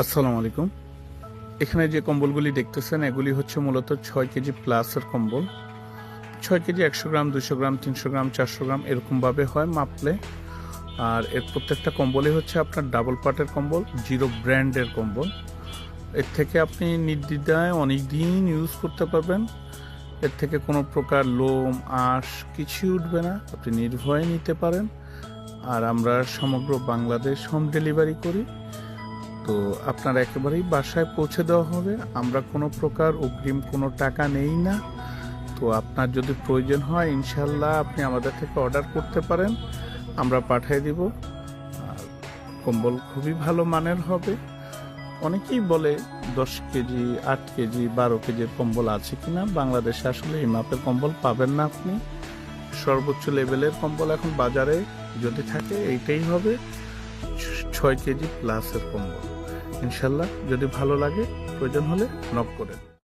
আসসালামু আলাইকুম। এখানে যে কম্বলগুলি দেখতেছেন, এগুলি হচ্ছে মূলত ছয় কেজি প্লাসের কম্বল। ছয় কেজি একশো গ্রাম দুশো গ্রাম, তিনশো গ্রাম, চারশো গ্রাম এরকমভাবে হয় মাপলে। আর এর প্রত্যেকটা কম্বলই হচ্ছে আপনার ডাবল পার্টের কম্বল জিরো ব্র্যান্ডের কম্বল। এর থেকে আপনি নির্দ্বিধায় অনেক দিন ইউজ করতে পারবেন। এর থেকে কোনো প্রকার লোম, আঁশ কিছুই উঠবে না। আপনি নির্ভয়ে নিতে পারেন। আর আমরা সমগ্র বাংলাদেশ হোম ডেলিভারি করি। তো আপনার একেবারেই বাসায় পৌঁছে দেওয়া হবে। আমরা কোনো প্রকার অগ্রিম কোনো টাকা নেই না। তো আপনার যদি প্রয়োজন হয় ইনশাল্লাহ আপনি আমাদের থেকে অর্ডার করতে পারেন। আমরা পাঠিয়ে দিব। কম্বল খুবই ভালো মানের হবে। অনেকেই বলে দশ কেজি, আট কেজি, বারো কেজির কম্বল আছে কিনা? বাংলাদেশে আসলে এই মাপের কম্বল পাবেন না আপনি। সর্বোচ্চ লেভেলের কম্বল এখন বাজারে যদি থাকে, এইটাই হবে। ছয় কেজি প্লাসের কম্বল। ইনশাল্লাহ যদি ভালো লাগে প্রয়োজন হলে নক করেন